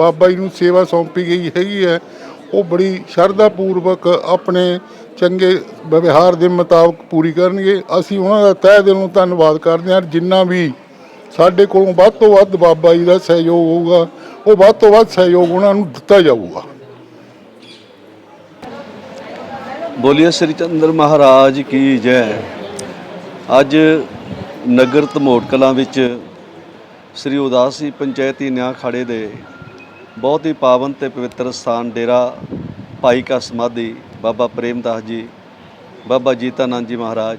ਬਾਬਾ ਜੀ ਨੂੰ ਸੇਵਾ ਸੌਂਪੀ ਗਈ ਹੈਗੀ ਹੈ। ਉਹ ਬੜੀ ਸ਼ਰਧਾ ਪੂਰਵਕ ਆਪਣੇ ਚੰਗੇ ਵਿਵਹਾਰ ਦੇ ਮੁਤਾਬਕ ਪੂਰੀ ਕਰਨਗੇ। ਅਸੀਂ ਉਹਨਾਂ ਦਾ ਤਹਿ ਦਿਲੋਂ ਧੰਨਵਾਦ ਕਰਦੇ ਹਾਂ। ਜਿੰਨਾ ਵੀ ਸਾਡੇ ਕੋਲੋਂ ਵੱਧ ਤੋਂ ਵੱਧ ਬਾਬਾ ਜੀ ਦਾ ਸਹਿਯੋਗ ਹੋਊਗਾ, ਉਹ ਵੱਧ ਤੋਂ ਵੱਧ ਸਹਿਯੋਗ ਉਹਨਾਂ ਨੂੰ ਦਿੱਤਾ ਜਾਊਗਾ। ਬੋਲੀਏ, ਸ੍ਰੀ ਚੰਦਰ ਮਹਾਰਾਜ ਕੀ ਜੈ। ਅੱਜ ਨਗਰ ਧਮੋਟ ਕਲਾਂ ਵਿੱਚ ਸ੍ਰੀ ਉਦਾਸੀ ਪੰਚਾਇਤੀ ਨਿਆਂ ਖਾੜੇ ਦੇ ਬਹੁਤ ਹੀ ਪਾਵਨ ਤੇ ਪਵਿੱਤਰ ਸਥਾਨ ਡੇਰਾ ਭਾਈ ਕਾ ਸਮਾਧੀ ਬਾਬਾ ਪ੍ਰੇਮਦਾਸ ਜੀ, ਬਾਬਾ ਜੀਤਾਨੰਦ ਜੀ ਮਹਾਰਾਜ।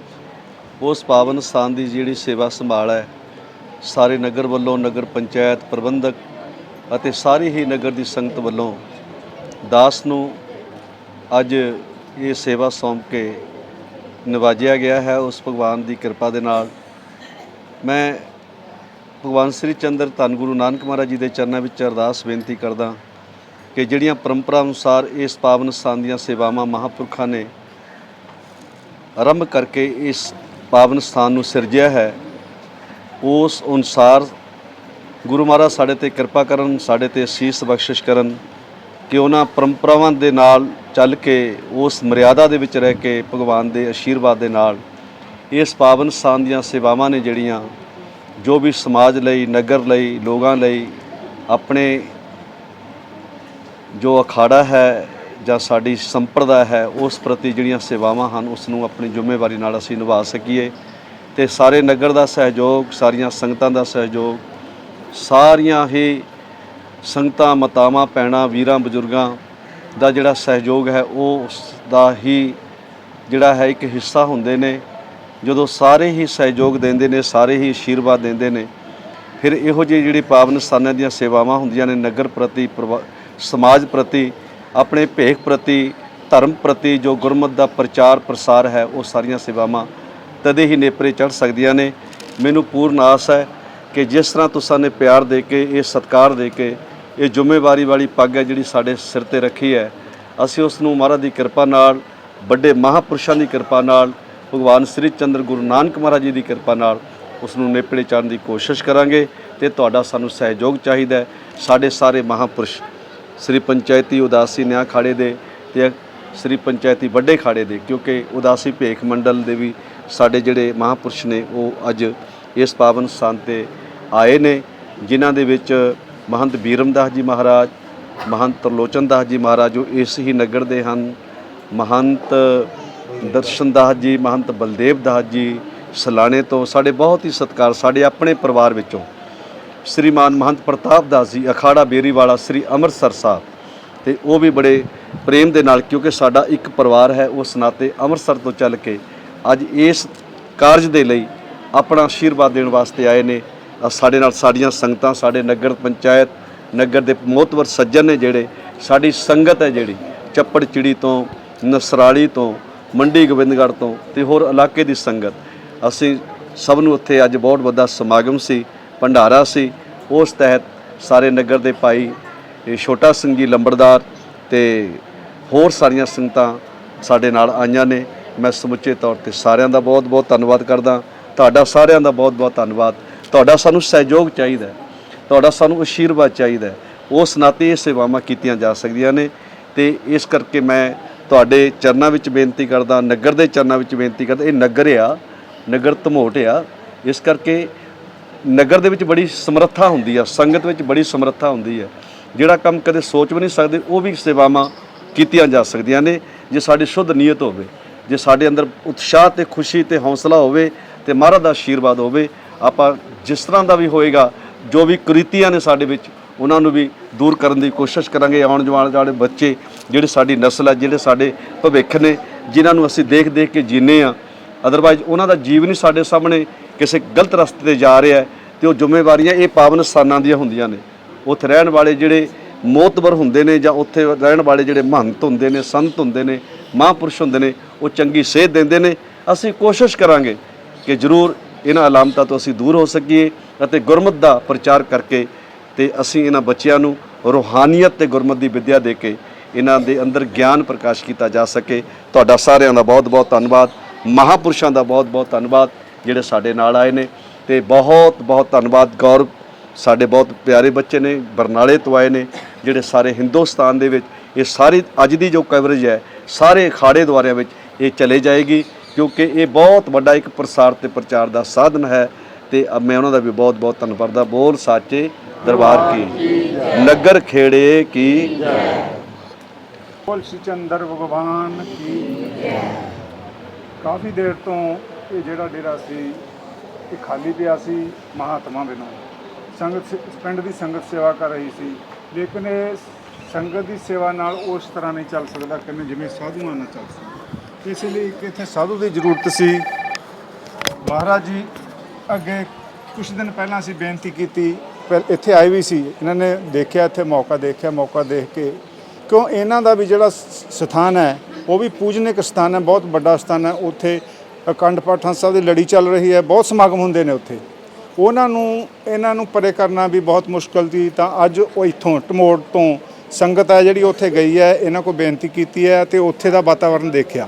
ਉਸ ਪਾਵਨ ਸਥਾਨ ਦੀ ਜਿਹੜੀ ਸੇਵਾ ਸੰਭਾਲ ਹੈ, ਸਾਰੇ ਨਗਰ ਵੱਲੋਂ ਨਗਰ ਪੰਚਾਇਤ ਪ੍ਰਬੰਧਕ ਅਤੇ ਸਾਰੀ ਹੀ ਨਗਰ ਦੀ ਸੰਗਤ ਵੱਲੋਂ ਦਾਸ ਨੂੰ ਅੱਜ ਇਹ ਸੇਵਾ ਸੌਂਪ ਕੇ ਨਿਵਾਜਿਆ ਗਿਆ ਹੈ, ਉਸ ਭਗਵਾਨ ਦੀ ਕਿਰਪਾ ਦੇ ਨਾਲ। ਮੈਂ ਭਗਵਾਨ ਸ੍ਰੀ ਚੰਦਰ ਧੰਨ ਗੁਰੂ ਨਾਨਕ ਮਹਾਰਾਜ ਜੀ ਦੇ ਚਰਨਾਂ ਵਿੱਚ ਅਰਦਾਸ ਬੇਨਤੀ ਕਰਦਾ ਕਿ ਜਿਹੜੀਆਂ ਪਰੰਪਰਾ ਅਨੁਸਾਰ ਇਸ ਪਾਵਨ ਸਥਾਨ ਦੀਆਂ ਸੇਵਾਵਾਂ ਮਹਾਂਪੁਰਖਾਂ ਨੇ ਆਰੰਭ ਕਰਕੇ ਇਸ ਪਾਵਨ ਸਥਾਨ ਨੂੰ ਸਿਰਜਿਆ ਹੈ, ਉਸ ਅਨੁਸਾਰ ਗੁਰੂ ਮਹਾਰਾਜ ਸਾਡੇ ਤੇ ਕਿਰਪਾ ਕਰਨ, ਸਾਡੇ ਤੇ ਅਸੀਸ ਬਖਸ਼ਿਸ਼ ਕਰਨ ਕਿ ਉਹਨਾਂ ਪਰੰਪਰਾਵਾਂ ਦੇ ਨਾਲ ਚੱਲ ਕੇ, ਉਸ ਮਰਿਆਦਾ ਦੇ ਵਿੱਚ ਰਹਿ ਕੇ ਭਗਵਾਨ ਦੇ ਆਸ਼ੀਰਵਾਦ ਦੇ ਨਾਲ ਇਸ ਪਾਵਨ ਸਥਾਨ ਦੀਆਂ ਸੇਵਾਵਾਂ ਨੇ ਜਿਹੜੀਆਂ ਜੋ ਵੀ ਸਮਾਜ ਲਈ, ਨਗਰ ਲਈ, ਲੋਕਾਂ ਲਈ ਆਪਣੇ ਜੋ ਅਖਾੜਾ ਹੈ ਜਾਂ ਸਾਡੀ ਸੰਪਰਦਾ ਹੈ, ਉਸ ਪ੍ਰਤੀ ਜਿਹੜੀਆਂ ਸੇਵਾਵਾਂ ਹਨ, ਉਸ ਨੂੰ ਆਪਣੀ ਜ਼ਿੰਮੇਵਾਰੀ ਨਾਲ ਅਸੀਂ ਨਿਭਾ ਸਕੀਏ। ਤੇ ਸਾਰੇ ਨਗਰ ਦਾ ਸਹਿਯੋਗ, ਸਾਰੀਆਂ ਸੰਗਤਾਂ ਦਾ ਸਹਿਯੋਗ, ਸਾਰੀਆਂ ਹੀ ਸੰਗਤਾਂ, ਮਤਾਵਾਂ ਪੈਣਾ ਵੀਰਾਂ, ਬਜ਼ੁਰਗਾਂ ਦਾ ਜਿਹੜਾ ਸਹਿਯੋਗ ਹੈ, ਉਹ ਉਸ ਦਾ ਹੀ ਜਿਹੜਾ ਹੈ ਇੱਕ ਹਿੱਸਾ ਹੁੰਦੇ ਨੇ। ਜਦੋਂ ਸਾਰੇ ਹੀ ਸਹਿਯੋਗ ਦਿੰਦੇ ਨੇ, ਸਾਰੇ ਹੀ ਆਸ਼ੀਰਵਾਦ ਦਿੰਦੇ ਨੇ, ਫਿਰ ਇਹੋ ਜਿਹੀ ਜਿਹੜੀ ਪਾਵਨ ਸਥਾਨਾਂ ਦੀਆਂ ਸੇਵਾਵਾਂ ਹੁੰਦੀਆਂ ਨੇ, ਨਗਰ ਪ੍ਰਤੀ, ਪਰਿਵਾ- ਸਮਾਜ ਪ੍ਰਤੀ, ਆਪਣੇ ਭੇਖ ਪ੍ਰਤੀ, ਧਰਮ ਪ੍ਰਤੀ ਜੋ ਗੁਰਮਤ ਦਾ ਪ੍ਰਚਾਰ ਪ੍ਰਸਾਰ ਹੈ, ਉਹ ਸਾਰੀਆਂ ਸੇਵਾਵਾਂ ਤਦੇ ਹੀ ਨੇਪਰੇ ਚੜ ਸਕਦੀਆਂ ਨੇ। ਮੈਨੂੰ ਪੂਰਨ ਆਸ ਹੈ ਕਿ ਜਿਸ ਤਰ੍ਹਾਂ ਤੁਸਾਂ ਨੇ ਪਿਆਰ ਦੇ ਕੇ, ਇਹ ਸਤਿਕਾਰ ਦੇ ਕੇ, ਇਹ ਜ਼ਿੰਮੇਵਾਰੀ ਵਾਲੀ ਪੱਗ ਹੈ ਜਿਹੜੀ ਸਾਡੇ ਸਿਰ ਤੇ ਰੱਖੀ ਹੈ, ਅਸੀਂ ਉਸ ਨੂੰ ਮਹਾਰਾਜ ਦੀ ਕਿਰਪਾ ਨਾਲ, ਵੱਡੇ ਮਹਾਪੁਰਸ਼ਾਂ ਦੀ ਕਿਰਪਾ ਨਾਲ ਭਗਵਾਨ ਸ੍ਰੀ ਚੰਦਰ ਗੁਰੂ ਨਾਨਕ ਮਹਾਰਾਜ ਜੀ ਦੀ ਕਿਰਪਾ ਨਾਲ ਉਸ ਨੂੰ ਨੇਪਰੇ ਚੜ੍ਹਨ ਦੀ ਕੋਸ਼ਿਸ਼ ਕਰਾਂਗੇ ਤੇ ਤੁਹਾਡਾ ਸਾਨੂੰ ਸਹਿਯੋਗ ਚਾਹੀਦਾ ਹੈ। ਸਾਡੇ ਸਾਰੇ ਮਹਾਪੁਰਸ਼, ਸ੍ਰੀ ਪੰਚਾਇਤੀ ਉਦਾਸੀ ਨਿਆਂ ਖਾੜੇ ਦੇ ਤੇ ਸ੍ਰੀ ਪੰਚਾਇਤੀ ਵੱਡੇ ਖਾੜੇ ਦੇ, ਕਿਉਂਕਿ ਉਦਾਸੀ ਭੇਖ ਮੰਡਲ ਦੇ ਵੀ ਸਾਡੇ ਜਿਹੜੇ ਮਹਾਪੁਰਸ਼ ਨੇ, ਉਹ ਅੱਜ ਇਸ ਪਾਵਨ ਸਥਾਨ ਤੇ ਆਏ ਨੇ, ਜਿਨ੍ਹਾਂ ਦੇ ਵਿੱਚ ਮਹੰਤ ਬੀਰਮਦਾਸ ਜੀ ਮਹਾਰਾਜ, ਮਹੰਤ ਤਰਲੋਚਨ ਦਾਸ ਜੀ ਮਹਾਰਾਜ ਜੋ ਇਸ ਹੀ ਨਗਰ ਦੇ ਹਨ। ਮਹੰਤ ਦਰਸ਼ਨ ਦਾਸ ਜੀ, ਮਹੰਤ ਬਲਦੇਵ ਦਾਸ ਜੀ, ਸਲਾਣੇ ਤੋਂ ਸਾਡੇ ਬਹੁਤ ਹੀ ਸਤਿਕਾਰ ਸਾਡੇ ਆਪਣੇ ਪਰਿਵਾਰ ਵਿੱਚੋਂ। ਸ੍ਰੀਮਾਨ ਮਹੰਤ ਪ੍ਰਤਾਪ ਦਾਸ ਜੀ, ਅਖਾੜਾ ਬੇਰੀ ਵਾਲਾ ਸ੍ਰੀ ਅੰਮ੍ਰਿਤਸਰ ਸਾਹਿਬ। ਤੇ ਉਹ ਵੀ ਬੜੇ ਪ੍ਰੇਮ ਦੇ ਨਾਲ ਕਿਉਂਕਿ ਸਾਡਾ ਇੱਕ ਪਰਿਵਾਰ ਹੈ ਉਸ ਨਾਤੇ ਅੰਮ੍ਰਿਤਸਰ ਤੋਂ ਚੱਲ ਕੇ ਅੱਜ ਇਸ ਕਾਰਜ ਦੇ ਲਈ ਆਪਣਾ ਆਸ਼ੀਰਵਾਦ ਦੇਣ ਵਾਸਤੇ ਆਏ ਨੇ। ਸਾਡੇ ਨਾਲ ਸਾਡੀਆਂ ਸੰਗਤਾਂ, ਸਾਡੇ ਨਗਰ ਪੰਚਾਇਤ, ਨਗਰ ਦੇ ਮੋਤਵਰ ਸੱਜਣ ਨੇ ਜਿਹੜੇ, ਸਾਡੀ ਸੰਗਤ ਹੈ ਜਿਹੜੀ, ਚੱਪੜ ਚਿੜੀ ਤੋਂ, ਨਸਰਾਲੀ ਤੋਂ ਮੰਡੀ ਗੋਬਿੰਦਗੜ੍ਹ ਤੋਂ ਤੇ ਹੋਰ ਇਲਾਕੇ ਦੀ ਸੰਗਤ। ਅਸੀਂ ਸਭ ਨੂੰ ਉੱਥੇ ਅੱਜ ਬਹੁਤ ਵੱਡਾ ਸਮਾਗਮ ਸੀ, ਭੰਡਾਰਾ ਸੀ। ਉਸ ਤਹਿਤ ਸਾਰੇ ਨਗਰ ਦੇ ਭਾਈ ਛੋਟਾ ਸਿੰਘ ਜੀ ਲੰਬੜਦਾਰ ਤੇ ਹੋਰ ਸਾਰੀਆਂ ਸੰਗਤਾਂ ਸਾਡੇ ਨਾਲ ਆਈਆਂ ਨੇ। ਮੈਂ ਸਮੁੱਚੇ ਤੌਰ ਤੇ ਸਾਰਿਆਂ ਦਾ ਬਹੁਤ ਬਹੁਤ ਧੰਨਵਾਦ ਕਰਦਾ। ਤੁਹਾਡਾ ਸਾਰਿਆਂ ਦਾ ਬਹੁਤ ਬਹੁਤ ਧੰਨਵਾਦ। ਤੁਹਾਡਾ ਸਾਨੂੰ ਸਹਿਯੋਗ ਚਾਹੀਦਾ ਤੁਹਾਡਾ ਸਾਨੂੰ ਆਸ਼ੀਰਵਾਦ ਚਾਹੀਦਾ ਉਸ ਨਾਤੇ ਇਹ ਸੇਵਾਵਾਂ ਕੀਤੀਆਂ ਜਾ ਸਕਦੀਆਂ ਨੇ ਤੇ ਇਸ ਕਰਕੇ ਮੈਂ ਤੁਹਾਡੇ ਚਰਨਾਂ ਵਿੱਚ ਬੇਨਤੀ ਕਰਦਾ, ਨਗਰ ਦੇ ਚਰਨਾਂ ਵਿੱਚ ਬੇਨਤੀ ਕਰਦਾ, ਇਹ ਨਗਰ ਆ, ਨਗਰ ਧਮੋਟ ਆ। ਇਸ ਕਰਕੇ ਨਗਰ ਦੇ ਵਿੱਚ ਬੜੀ ਸਮਰੱਥਾ ਹੁੰਦੀ ਆ, ਸੰਗਤ ਵਿੱਚ ਬੜੀ ਸਮਰੱਥਾ ਹੁੰਦੀ ਹੈ ਜਿਹੜਾ ਕੰਮ ਕਦੇ ਸੋਚ ਵੀ ਨਹੀਂ ਸਕਦੇ, ਉਹ ਵੀ ਸੇਵਾਵਾਂ ਕੀਤੀਆਂ ਜਾ ਸਕਦੀਆਂ ਨੇ। ਜੇ ਸਾਡੀ ਸ਼ੁੱਧ ਨੀਅਤ ਹੋਵੇ, ਜੇ ਸਾਡੇ ਅੰਦਰ ਉਤਸ਼ਾਹ ਤੇ ਖੁਸ਼ੀ ਤੇ ਹੌਸਲਾ ਹੋਵੇ ਤੇ ਮਹਾਰਾਜ ਦਾ ਆਸ਼ੀਰਵਾਦ ਹੋਵੇ, ਆਪਾਂ ਜਿਸ ਤਰ੍ਹਾਂ ਦਾ ਵੀ ਹੋਏਗਾ, ਜੋ ਵੀ ਕੁਰੀਤੀਆਂ ਨੇ ਸਾਡੇ ਵਿੱਚ, ਉਹਨਾਂ ਨੂੰ ਵੀ ਦੂਰ ਕਰਨ ਦੀ ਕੋਸ਼ਿਸ਼ ਕਰਾਂਗੇ। ਆਉਣ ਜਵਾਨ ਜਿਹੜੇ ਬੱਚੇ ਜਿਹੜੇ ਸਾਡੀ ਨਸਲ ਹੈ ਜਿਹੜੇ ਸਾਡੇ ਭਵਿੱਖ ਨੇ, ਜਿਨ੍ਹਾਂ ਨੂੰ ਅਸੀਂ ਦੇਖ ਦੇਖ ਕੇ ਜੀਨੇ ਆ ਅਦਰਵਾਈਜ਼ ਉਹਨਾਂ ਦਾ ਜੀਵਨ ਹੀ ਸਾਡੇ ਸਾਹਮਣੇ ਕਿਸੇ ਗਲਤ ਰਸਤੇ ਤੇ ਜਾ ਰਿਹਾ ਹੈ ਤੇ ਉਹ ਜ਼ਿੰਮੇਵਾਰੀਆਂ ਇਹ ਪਾਵਨ ਸਥਾਨਾਂ ਦੀਆਂ ਹੁੰਦੀਆਂ ਨੇ। ਉੱਥੇ ਰਹਿਣ ਵਾਲੇ ਜਿਹੜੇ ਮੋਤਬਰ ਹੁੰਦੇ ਨੇ ਜਾਂ ਉੱਥੇ ਰਹਿਣ ਵਾਲੇ ਜਿਹੜੇ ਮਹੰਤ ਹੁੰਦੇ ਨੇ, ਸੰਤ ਹੁੰਦੇ ਨੇ, ਮਹਾਂਪੁਰਸ਼ ਹੁੰਦੇ ਨੇ, ਉਹ ਚੰਗੀ ਸੇਧ ਦਿੰਦੇ ਨੇ। ਅਸੀਂ ਕੋਸ਼ਿਸ਼ ਕਰਾਂਗੇ ਕਿ ਜ਼ਰੂਰ ਇਹਨਾਂ ਅਲਾਮਤਾਂ ਤੋਂ ਅਸੀਂ ਦੂਰ ਹੋ ਸਕੀਏ ਅਤੇ ਗੁਰਮਤ ਦਾ ਪ੍ਰਚਾਰ ਕਰਕੇ ਤੇ ਅਸੀਂ ਇਹਨਾਂ ਬੱਚਿਆਂ ਨੂੰ ਰੂਹਾਨੀਅਤ ਤੇ ਗੁਰਮਤ ਦੀ ਵਿੱਦਿਆ ਦੇ ਕੇ ਇਹਨਾਂ ਦੇ ਅੰਦਰ ਗਿਆਨ ਪ੍ਰਕਾਸ਼ ਕੀਤਾ ਜਾ ਸਕੇ। ਤੁਹਾਡਾ ਸਾਰਿਆਂ ਦਾ ਬਹੁਤ ਬਹੁਤ ਧੰਨਵਾਦ। ਮਹਾਪੁਰਸ਼ਾਂ ਦਾ ਬਹੁਤ ਬਹੁਤ ਧੰਨਵਾਦ ਜਿਹੜੇ ਸਾਡੇ ਨਾਲ ਆਏ ਨੇ ਤੇ ਬਹੁਤ ਬਹੁਤ ਧੰਨਵਾਦ। ਗੌਰਵ, ਸਾਡੇ ਬਹੁਤ ਪਿਆਰੇ ਬੱਚੇ ਨੇ, ਬਰਨਾਲੇ ਤੋਂ ਆਏ ਨੇ, ਜਿਹੜੇ ਸਾਰੇ ਹਿੰਦੁਸਤਾਨ ਦੇ ਵਿੱਚ ਇਹ ਸਾਰੀ ਅੱਜ ਦੀ ਜੋ ਕਵਰੇਜ ਹੈ, ਸਾਰੇ ਅਖਾੜੇ ਦੁਆਰਿਆਂ ਵਿੱਚ ਇਹ ਚਲੇ ਜਾਏਗੀ ਕਿਉਂਕਿ ਇਹ ਬਹੁਤ ਵੱਡਾ ਇੱਕ ਪ੍ਰਸਾਰ ਤੇ ਪ੍ਰਚਾਰ ਦਾ ਸਾਧਨ ਹੈ ਤੇ ਮੈਂ ਉਹਨਾਂ ਦਾ ਵੀ ਬਹੁਤ ਬਹੁਤ ਧੰਨਵਾਦ ਕਰਦਾ ਬੋਲ ਸਾਚੇ ਦਰਬਾਰ ਕੀ। ਨਗਰ ਖੇੜੇ ਕੀ ਬੋਲ ਸ਼੍ਰੀ ਚੰਦਰ ਭਗਵਾਨ ਕੀ ਕਾਫੀ ਦੇਰ ਤੋਂ ਇਹ ਜਿਹੜਾ ਡੇਰਾ ਸੀ, ਇਹ ਖਾਲੀ ਪਿਆ ਸੀ ਮਹਾਤਮਾ ਬਿਨੋਂ। ਸੰਗਤ ਪਿੰਡ ਦੀ ਸੰਗਤ ਸੇਵਾ ਕਰ ਰਹੀ ਸੀ, ਲੇਕਿਨ ਇਹ ਸੰਗਤ ਦੀ ਸੇਵਾ ਨਾਲ ਉਸ ਤਰ੍ਹਾਂ ਨਹੀਂ ਚੱਲ ਸਕਦਾ ਕਿ ਜਿਵੇਂ ਸਾਧੂਆਂ ਨਾਲ ਚੱਲ ਸਕਦਾ। ਇਸ ਲਈ ਇੱਕ ਇੱਥੇ ਸਾਧੂ ਦੀ ਜ਼ਰੂਰਤ ਸੀ। ਮਹਾਰਾਜ ਜੀ, ਅੱਗੇ ਕੁਝ ਦਿਨ ਪਹਿਲਾਂ ਅਸੀਂ ਬੇਨਤੀ ਕੀਤੀ ਪਰ ਇੱਥੇ ਆਏ ਵੀ ਸੀ। ਇਹਨਾਂ ਨੇ ਦੇਖਿਆ, ਇੱਥੇ ਮੌਕਾ ਦੇਖਿਆ, ਮੌਕਾ ਦੇਖ ਕੇ ਕਿਉਂ ਇਹਨਾਂ ਦਾ ਵੀ ਜਿਹੜਾ ਸਥਾਨ ਹੈ, ਉਹ ਵੀ ਪੂਜਨਿਕ ਸਥਾਨ ਹੈ, ਬਹੁਤ ਵੱਡਾ ਸਥਾਨ ਹੈ, ਉੱਥੇ ਅਖੰਡ ਪਾਠ ਹੰਸ ਸਾਹਿਬ ਦੀ ਲੜੀ ਚੱਲ ਰਹੀ ਹੈ, ਬਹੁਤ ਸਮਾਗਮ ਹੁੰਦੇ ਨੇ ਉੱਥੇ। ਉਹਨਾਂ ਨੂੰ, ਇਹਨਾਂ ਨੂੰ ਪਰੇ ਕਰਨਾ ਵੀ ਬਹੁਤ ਮੁਸ਼ਕਲ ਸੀ, ਤਾਂ ਅੱਜ ਉਹ ਇੱਥੋਂ ਟਮੋੜ ਤੋਂ ਸੰਗਤ ਹੈ ਜਿਹੜੀ ਉੱਥੇ ਗਈ ਹੈ, ਇਹਨਾਂ ਕੋਲ ਬੇਨਤੀ ਕੀਤੀ ਹੈ ਤੇ ਉੱਥੇ ਦਾ ਵਾਤਾਵਰਣ ਦੇਖਿਆ।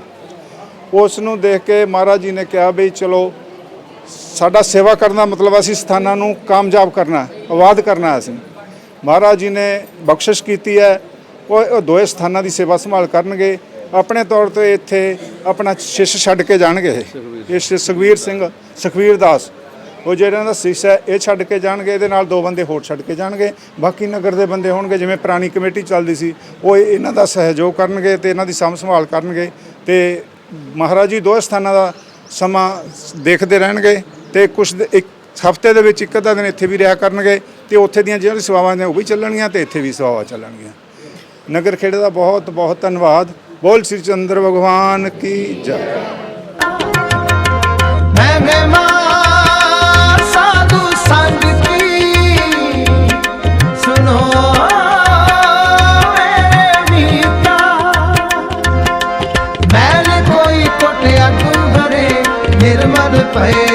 ਉਸ ਨੂੰ ਦੇਖ ਕੇ ਮਹਾਰਾਜ ਜੀ ਨੇ ਕਿਹਾ ਵੀ ਚਲੋ, ਸਾਡਾ ਸੇਵਾ ਕਰਨ ਦਾ ਮਤਲਬ ਅਸੀਂ ਸਥਾਨਾਂ ਨੂੰ ਕਾਮਯਾਬ ਕਰਨਾ, ਆਬਾਦ ਕਰਨਾ ਅਸੀਂ। ਮਹਾਰਾਜ ਜੀ ਨੇ ਬਖਸ਼ਿਸ਼ ਕੀਤੀ ਹੈ ਉਹ ਉਹ ਦੋਏ ਸਥਾਨਾਂ ਦੀ ਸੇਵਾ ਸੰਭਾਲ ਕਰਨਗੇ। ਆਪਣੇ ਤੌਰ ਤੇ ਇੱਥੇ ਆਪਣਾ ਸ਼ਿਸ਼ ਛੱਡ ਕੇ ਜਾਣਗੇ ਇਹ। ਇਹ ਸ਼ਿ- ਸੁਖਵੀਰ ਸਿੰਘ, ਸੁਖਵੀਰ ਦਾਸ। ਉਹ ਜਿਹੜਾ ਦਾ ਸ਼ਿਸ਼ ਹੈ, ਇਹ ਛੱਡ ਕੇ ਜਾਣਗੇ, ਇਹਦੇ ਨਾਲ ਦੋ ਬੰਦੇ ਹੋਰ ਛੱਡ ਕੇ ਜਾਣਗੇ। ਬਾਕੀ ਨਗਰ ਦੇ ਬੰਦੇ ਹੋਣਗੇ, ਜਿਵੇਂ ਪੁਰਾਣੀ ਕਮੇਟੀ ਚੱਲਦੀ ਸੀ, ਉਹ ਇਹਨਾਂ ਦਾ ਸਹਿਯੋਗ ਕਰਨਗੇ ਤੇ ਇਹਨਾਂ ਦੀ ਸਾਂਭ ਸੰਭਾਲ ਕਰਨਗੇ ਤੇ ਮਹਾਰਾਜ ਜੀ ਦੋ ਸਥਾਨਾਂ ਦਾ ਸਮਾਂ ਦੇਖਦੇ ਰਹਿਣਗੇ ਤੇ ਕੁਝ ਇੱਕ ਹਫ਼ਤੇ ਦੇ ਵਿੱਚ ਇੱਕ ਅੱਧਾ ਦਿਨ ਇੱਥੇ ਵੀ ਰਿਹਾ ਕਰਨਗੇ ਤੇ ਉੱਥੇ ਦੀਆਂ ਜਿਹੜੀਆਂ ਸੇਵਾਵਾਂ ਨੇ ਉਹ ਵੀ ਚੱਲਣਗੀਆਂ ਤੇ ਇੱਥੇ ਵੀ ਸੇਵਾਵਾਂ ਚੱਲਣਗੀਆਂ। ਨਗਰ ਖੇੜੇ ਦਾ ਬਹੁਤ ਬਹੁਤ ਧੰਨਵਾਦ। ਬੋਲ ਸ੍ਰੀ ਚੰਦਰ ਭਗਵਾਨ ਕੀ ਜੈ। ਮੈਂ ਮਹਿਮਾਨ ਪਏ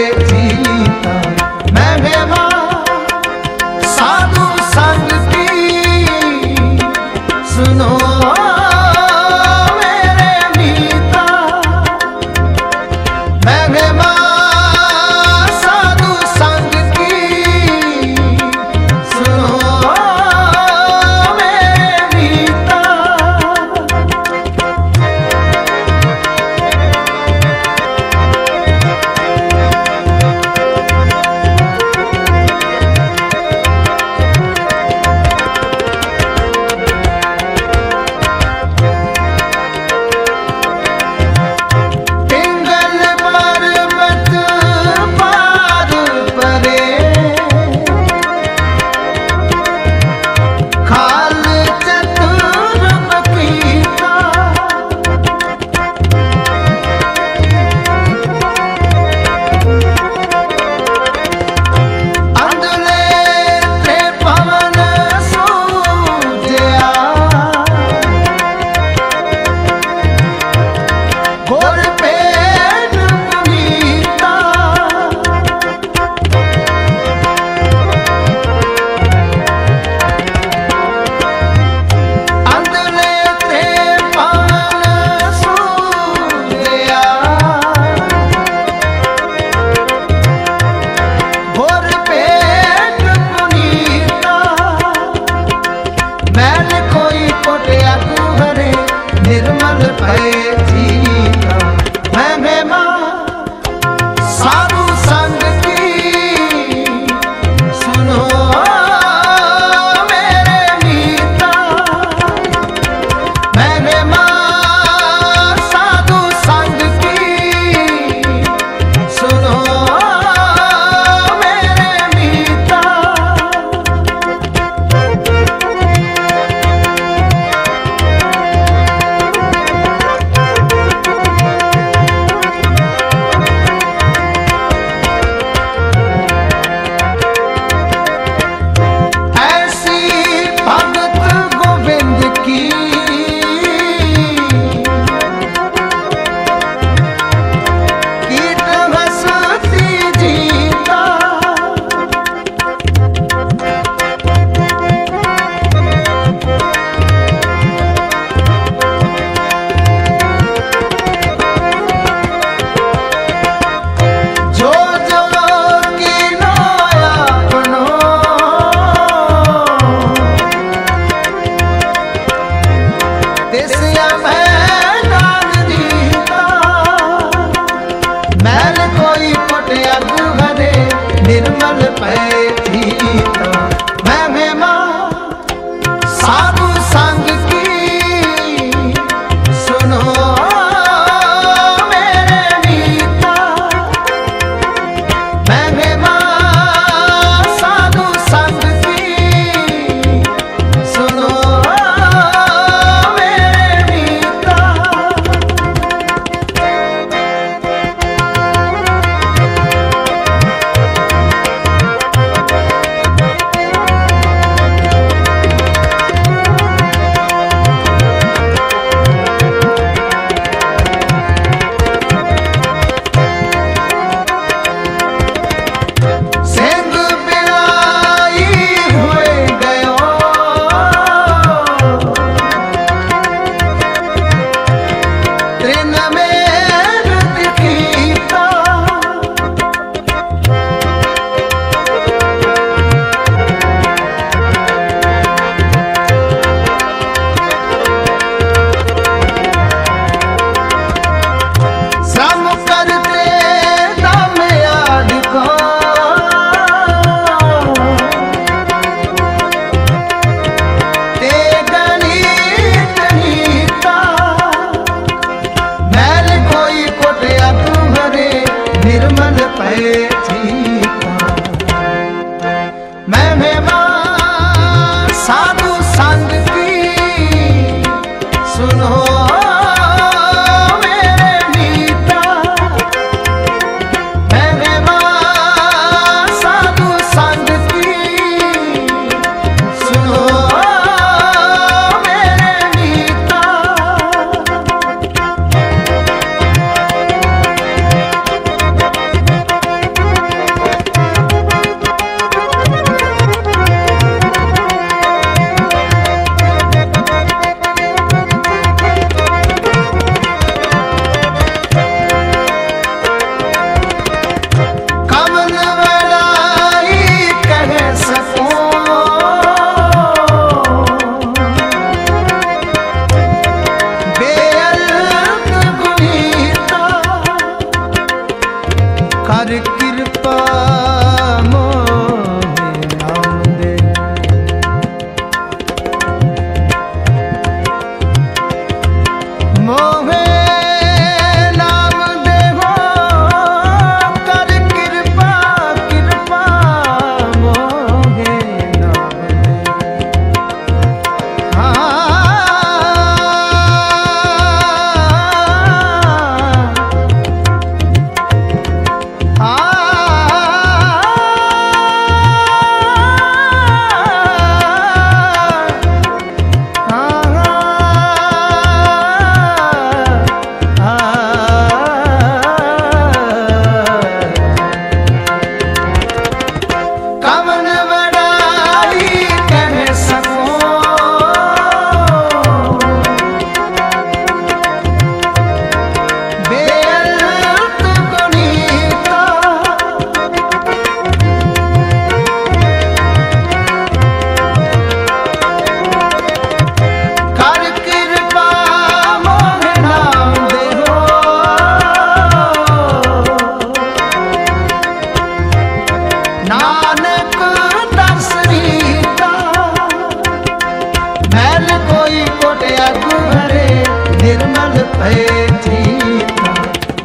ਪਏ ਜੀਤਾ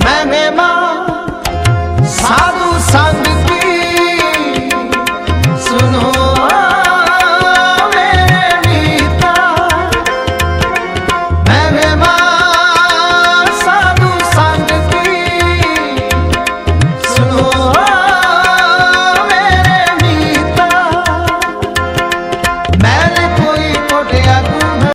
ਮੈਂ ਮਹਿਮਾ